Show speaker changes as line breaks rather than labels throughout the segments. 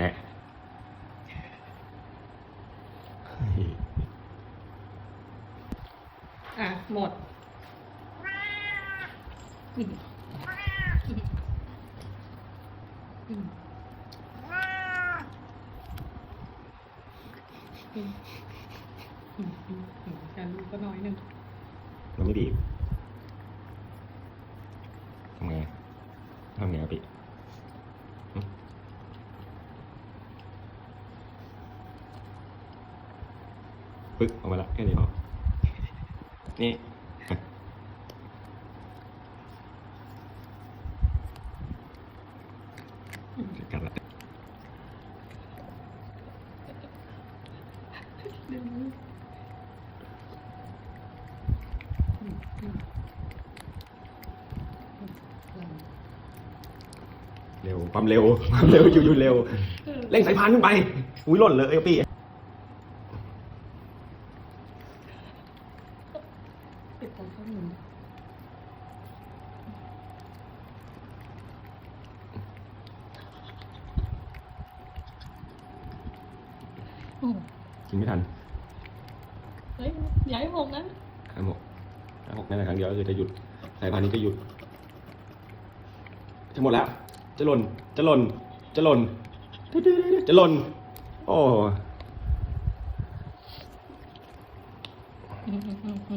นะเฮ้ย
อะ หมดอืมอืมอืมอืมอืมอืมการลูกก็น้อยหนึ่ง
เราไม่บีบทำไงทำไงอะปิหึ ปึ๊กออกมาละแค่นี้พอนี่อะเดี๋ยวกัดละ
ดึงอืมอืมอืม
เร็วความเร็วความเร็วอยู่อยู่เร็วเร่งสายพานขึ้นไป อุ้ยหล่นเลยเอปี้
ปิดตาข้างหนึ่งโอ้
กินไม่ทัน
เฮ้ยอย่าให้หกนะ
ห้าหกห้าหกนั่นแหละครั้งเดียวก็คือจะหยุดสายพานนี้ก็หยุด จะหมดแล้วจะหล่น จะหล่น จะหล่น จะหล่น โอ้
อื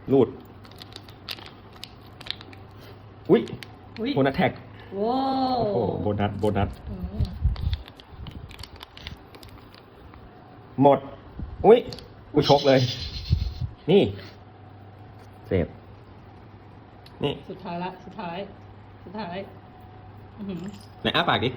รูด อุ้ย
อุ้ย
โบนัสแท็ก
ว้าว
โอ้โห โบนัส โบนัส
อืม
หมด อุ้ยอุ้ยชกเลย นี่ เสพนี่
สุดท้ายละ สุดท้าย สุดท้าย อือหือ
ไหนอ้าปากดิ